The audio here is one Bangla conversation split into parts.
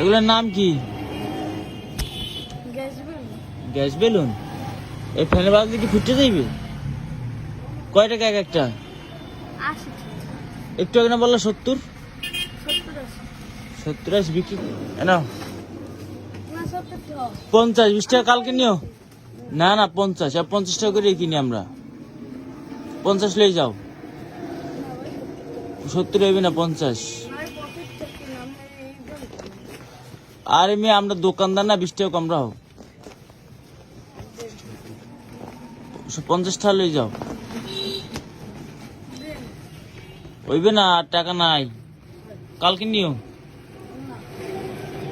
এগুলোর নাম কি? Gas balloon. এই ফ্যানের বাজলে কি ফুটে যাইবে? কয় টাকা এক একটা? একটু আগে না বলল সত্তর? সত্তর আশি। বিক্রি নাও। না পঞ্চাশ বিশ টাকা কালকে নিও। না না পঞ্চাশ। আর পঞ্চাশ টাকা করে কিনি আমরা। পঞ্চাশ লই যাও। সত্তর। হইবে না পঞ্চাশ। আর এমনি আমরা দোকানদার না বিশ টাকা কম রাও পঞ্চাশ টাকা লই যাও। হইবে না আর টাকা নাই। কালকে নিও।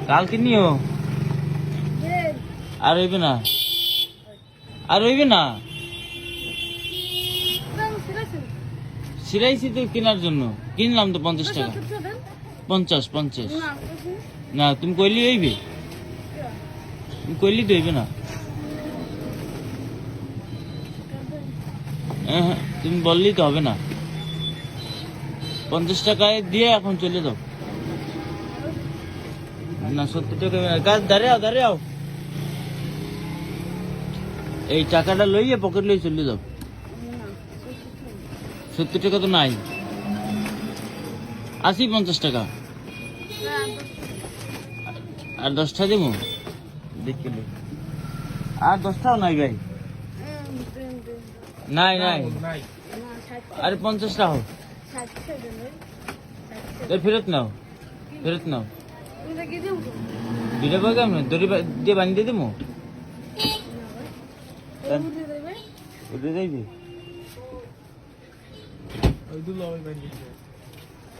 কালকে নিও। আর হইবে না। আর হইবে না। সিরাইছি। তো কেনার জন্য। কিনলাম তো পঞ্চাশ টাকা। পঞ্চাশ পঞ্চাশ। না তুমি কইলি হইবে তুমি কইলি তো হইবে না? হ্যাঁ হ্যাঁ, তুমি বললেই তো হবে না। পঞ্চাশ টাকায় দিয়ে এখন চলে যাও। না সত্তর টাকা। গাছ দাঁড়াও দাঁড়াও। এই টাকাটা লইয়ে পকেট লই চলে যাও। সত্তর টাকা তো নাই। আশি পঞ্চাশ টাকা। আর দশটা দেবো? দেখে। আর দশটাও নাই ভাই। নাই নাই। আরে পঞ্চাশটা হোক। ফেরত নাও। ফেরত নাও। দুটা পাকে আমি দড়ি দিয়ে বানিয়ে দিয়ে দেবো উঠে যাইবি?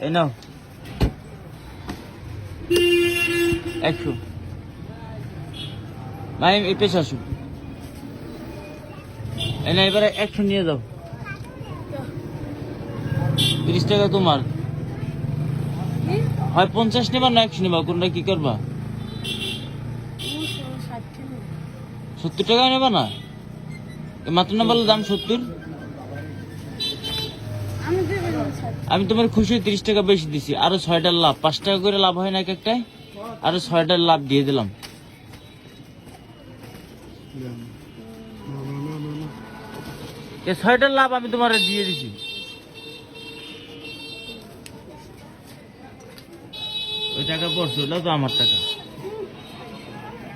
এই নাও। একশো ভাই এই পেশে আসো। এই না এবারে একশো নিয়ে যাও। তিরিশ টাকা তোমার। হয় পঞ্চাশ নেবা না একশো নেবা? কোনটা কি করবা? সত্তর টাকা নেবা না? মাত্র না বলল দাম সত্তর। আমি তোমার খুশি তিরিশ টাকা বেশি দিছি। আরও ছয়টার লাভ। পাঁচ টাকা করে লাভ হয় না এক একটাই আরও ছয়টার লাভ দিয়ে দিলাম। ছয়টার লাভ আমি তোমার দিয়ে দিছি। ওই টাকা পড়ছো ওটা তো আমার টাকা।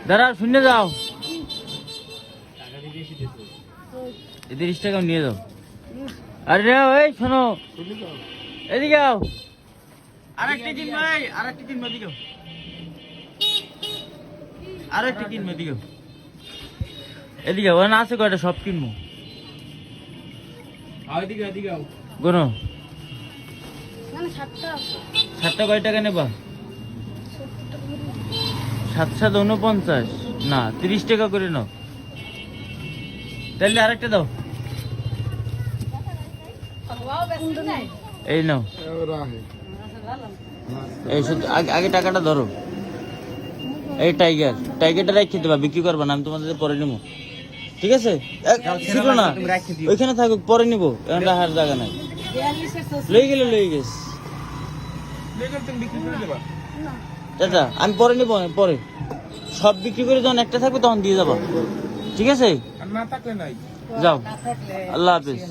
দাঁড়া শুনে যাও। তিরিশ টাকা নিয়ে যাও। আরে রে ওই শোনো। এদিকে আও। আরেকটা কিনবো এই আরেকটা কিনবো এদিকে আও। আরেকটা কিনবো এদিকে আও। এদিকে আও, ওখানে আছে কয়টা? সব কিনবো। কোনো মানে ষাটটা আছে। সাতটা কয় টাকা নেবা। সাত সাত উনপঞ্চাশ না তিরিশ টাকা করে নাও। তাহলে আরেকটা দাও। এই নাও। এই শুধু আগে আগে টাকাটা ধরো। এই টাইগার টাইগারটা রেখে দেবা বিক্রি করবা না আমি তোমাদের পরে নিবো। ঠিক আছে? ছিল না? ওইখানে থাকুক পরে নিবো এখন রাখার জায়গা নাই। লই গেলে লই গেছ চাচা আমি পরে নিবো পরে। সব বিক্রি করে যখন একটা থাকবে তখন দিয়ে যাব। ঠিক আছে? যাও। আল্লাহ হাফিজ।